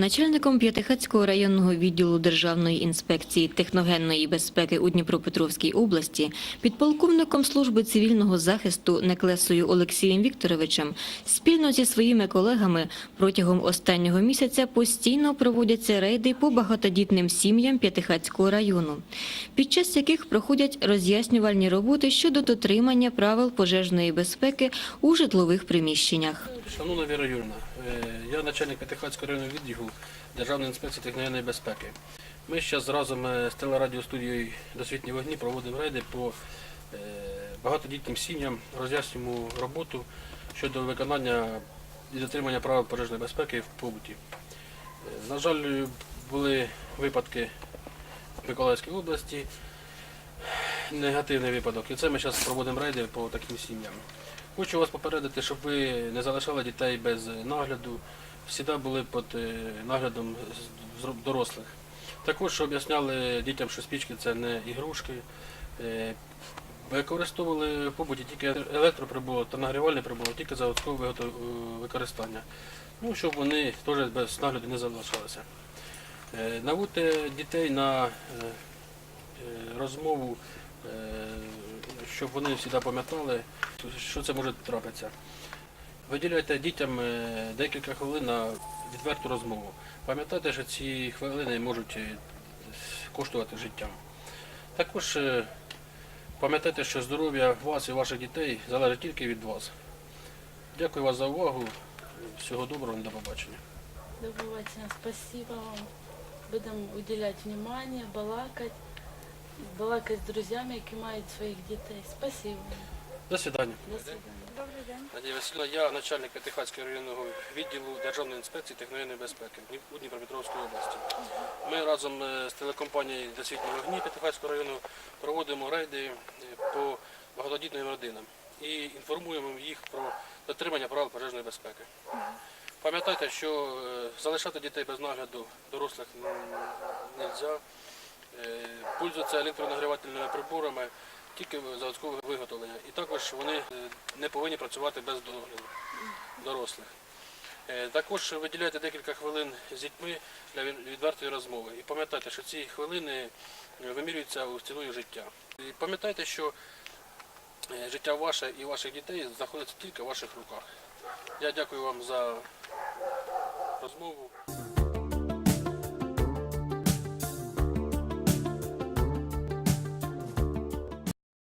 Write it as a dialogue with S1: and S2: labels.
S1: Начальником П'ятихатського районного відділу Державної інспекції техногенної безпеки у Дніпропетровській області, підполковником служби цивільного захисту Неклесою Олексієм Вікторовичем спільно зі своїми колегами протягом останнього місяця постійно проводяться рейди по багатодітним сім'ям П'ятихатського району, під час яких проходять роз'яснювальні роботи щодо дотримання правил пожежної безпеки у житлових приміщеннях.
S2: Шановна Віра Юрівна, е, я начальник П'ятихатського районного відділу Державної інспекції техногенної безпеки. Ми зараз разом е, з телерадіостудією «Досвітні вогні проводимо рейди по е, багатодітним сім'ям, роз'яснюємо роботу щодо виконання і дотримання правил пожежної безпеки в побуті. На жаль, були випадки в Миколаївській області, негативний випадок. І це ми зараз проводимо рейди по таким сім'ям. Хочу вас попередити, щоб ви не залишали дітей без нагляду, завжди були під е, наглядом дорослих. Також об'ясняли дітям, що спічки це не ігрушки. Е, Використовували в побуті тільки електроприбулок та нагрівальний прибулок, тільки заводського е, використання. Ну, щоб вони теж без нагляду не залишалися. Наводьте дітей на розмову, щоб вони завжди пам'ятали, що це може трапитися. Виділяйте дітям е, декілька хвилин на відверту розмову. Пам'ятайте, що ці хвилини можуть е, коштувати життя. Також е, пам'ятайте, що здоров'я вас і ваших дітей залежить тільки від вас. Дякую вас за увагу. Всього доброго, до побачення.
S3: До побачення, спасибо вам. Будемо уділяти внимание, балакати, балакати з друзями, які мають своїх дітей. Спасибо.
S2: До свидання.
S3: До свидання.
S2: Надія Васильівна, я начальник П'ятихатського районного відділу Державної інспекції техногенної безпеки у Дніпропетровській області. Ми разом е, з телекомпанією «Досвітні вогні П'ятихатського району проводимо рейди е, по багатодітним родинам і інформуємо їх про дотримання правил пожежної безпеки. Пам'ятайте, що е, залишати дітей без нагляду дорослих не можна. Пользуються електронагрівательними приборами тільки заводського виготовлення. І також вони е, не повинні працювати без догляду дорослих. Е, Також виділяйте декілька хвилин з дітьми для відвертої розмови. І пам'ятайте, що ці хвилини е, вимірюються ціною життя. І пам'ятайте, що е, життя ваше і ваших дітей знаходиться тільки в ваших руках. Я дякую вам за розмову.